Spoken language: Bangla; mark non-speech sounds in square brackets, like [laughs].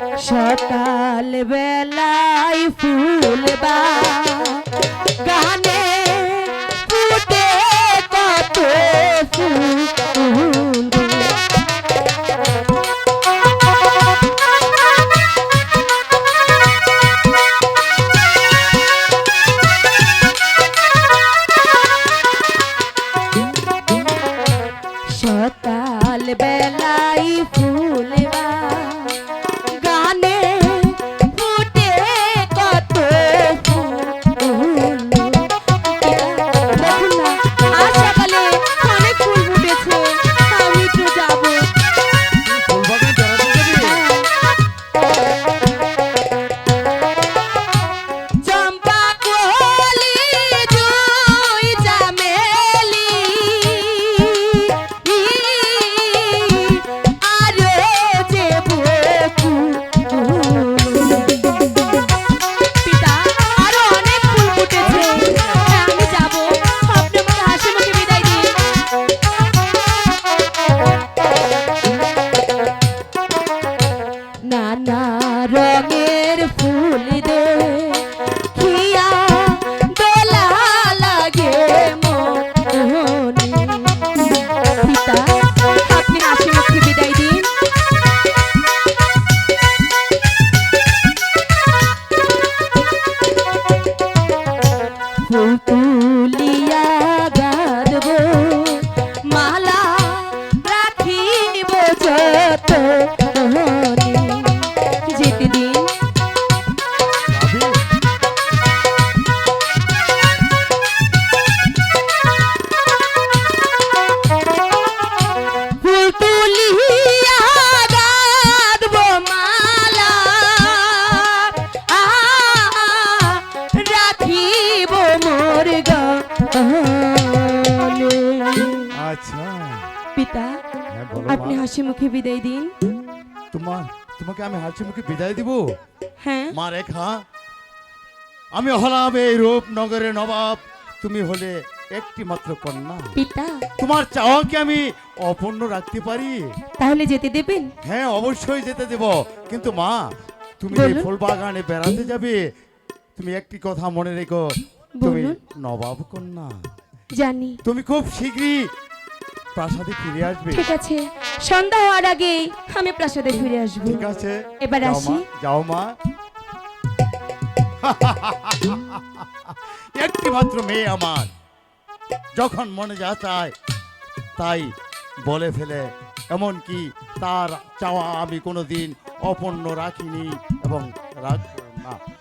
সকাল বেলায় ফুল গানে ফুটে কত সকাল বেলায় ফুল আচ্ছা। পিতা হ্যাঁ বলো আপনি হাসি মুখে বিদায় দিন। তোমার তোমাকে আমি হাসি মুখে বিদায় দিব? হ্যাঁ। মা রেখা আমি হলাম এই রূপনগরের নবাব। তুমি হলে একটি মাত্র কন্যা। পিতা। তোমার চাওয়া কি আমি অপূর্ণ রাখতে পারি? তাহলে যেতে দেবেন? হ্যাঁ অবশ্যই যেতে দেব। কিন্তু মা তুমি এই বলুন। ফুল বাগানে বেড়াতে যাবে। তুমি একটি কথা মনে রেখো। তুমি বলুন। নবাব কন্যা। জানি। তুমি খুব শীঘ্রই প্রাসাদে ফিরে আসবে? ঠিক আছে। সন্ধ্যা হওয়ার আগে আমি প্রাসাদে ফিরে আসব। ঠিক আছে। এবার আসি। যাও মা। [laughs] একটি মাত্র মেয়ে আমার। যখন মনে যা চায় তাই বলে ফেলে। এমন কি তার চাওয়া আমি কোনোদিন অপন্ন রাখিনি এবং রাখব না।